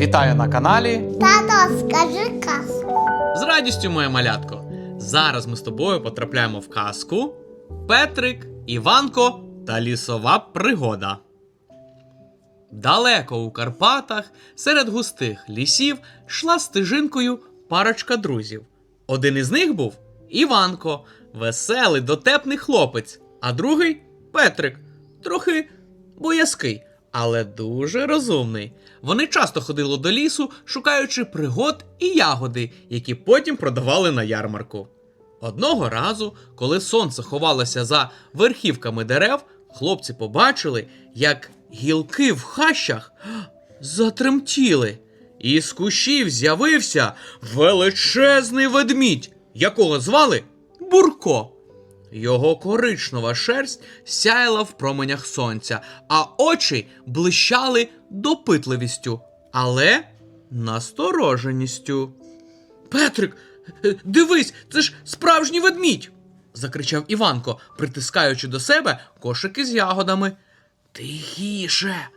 Вітаю на каналі. Тато, скажи казку. З радістю, моє малятко. Зараз ми з тобою потрапляємо в казку Петрик, Іванко та лісова пригода. Далеко у Карпатах, серед густих лісів, йшла стежинкою парочка друзів. Один із них був Іванко, веселий, дотепний хлопець, а другий Петрик, трохи боязкий, але дуже розумний. Вони часто ходили до лісу, шукаючи пригод і ягоди, які потім продавали на ярмарку. Одного разу, коли сонце ховалося за верхівками дерев, хлопці побачили, як гілки в хащах затремтіли, і з кущів з'явився величезний ведмідь, якого звали Бурко. Його коричнева шерсть сяяла в променях сонця, а очі блищали допитливістю, але настороженістю. Петрик, дивись, це ж справжній ведмідь. закричав Іванко, притискаючи до себе кошики з ягодами. Тихіше,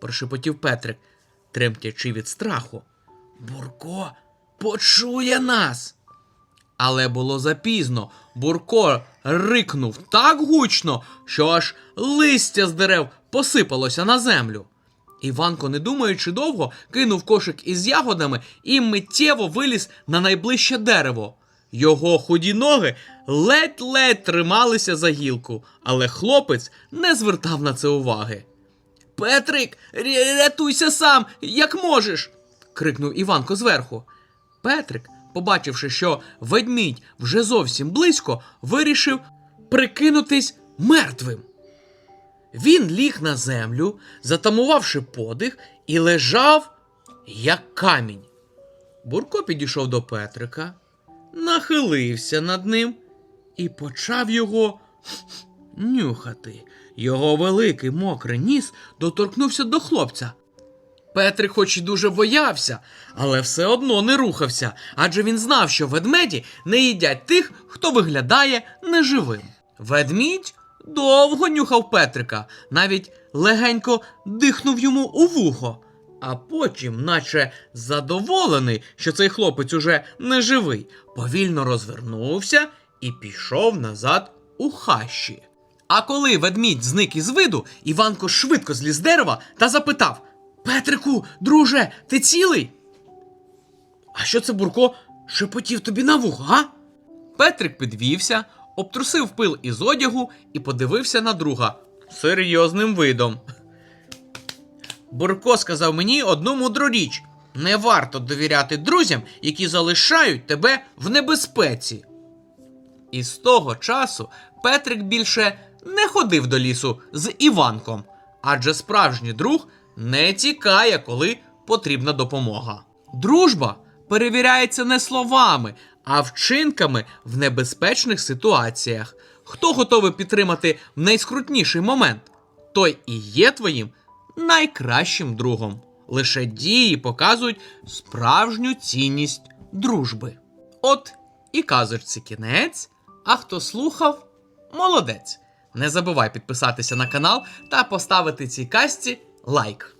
прошепотів Петрик, тремтячи від страху. Бурко почує нас. Але було запізно. Бурко рикнув так гучно, що аж листя з дерев посипалося на землю. Іванко, не думаючи довго, кинув кошик із ягодами і миттєво виліз на найближче дерево. Його худі ноги ледь-ледь трималися за гілку, але хлопець не звертав на це уваги. Петрик, рятуйся сам, як можеш. крикнув Іванко зверху. Петрик, побачивши, що ведмідь вже зовсім близько, вирішив прикинутись мертвим. Він ліг на землю, затамувавши подих, і лежав, як камінь. Бурко підійшов до Петрика, нахилився над ним і почав його нюхати. Його великий мокрий ніс доторкнувся до хлопця. Петрик хоч і дуже боявся, але все одно не рухався, адже він знав, що ведмеді не їдять тих, хто виглядає неживим. Ведмідь довго нюхав Петрика, навіть легенько дихнув йому у вухо, а потім, наче задоволений, що цей хлопець уже неживий, повільно розвернувся і пішов назад у хащі. А коли ведмідь зник із виду, Іванко швидко зліз дерева та запитав: Петрику, друже, ти цілий? А що це Бурко шепотів тобі на вухо, га? Петрик підвівся, обтрусив пил із одягу і подивився на друга серйозним видом. Бурко сказав мені одну мудру річ: не варто довіряти друзям, які залишають тебе в небезпеці. І з того часу Петрик більше не ходив до лісу з Іванком, адже справжній друг не тікає, коли потрібна допомога. Дружба перевіряється не словами, а вчинками в небезпечних ситуаціях. Хто готовий підтримати в найскрутніший момент, той і є твоїм найкращим другом. Лише дії показують справжню цінність дружби. От і казочці кінець. А хто слухав, молодець. Не забувай підписатися на канал та поставити цій казці лайк.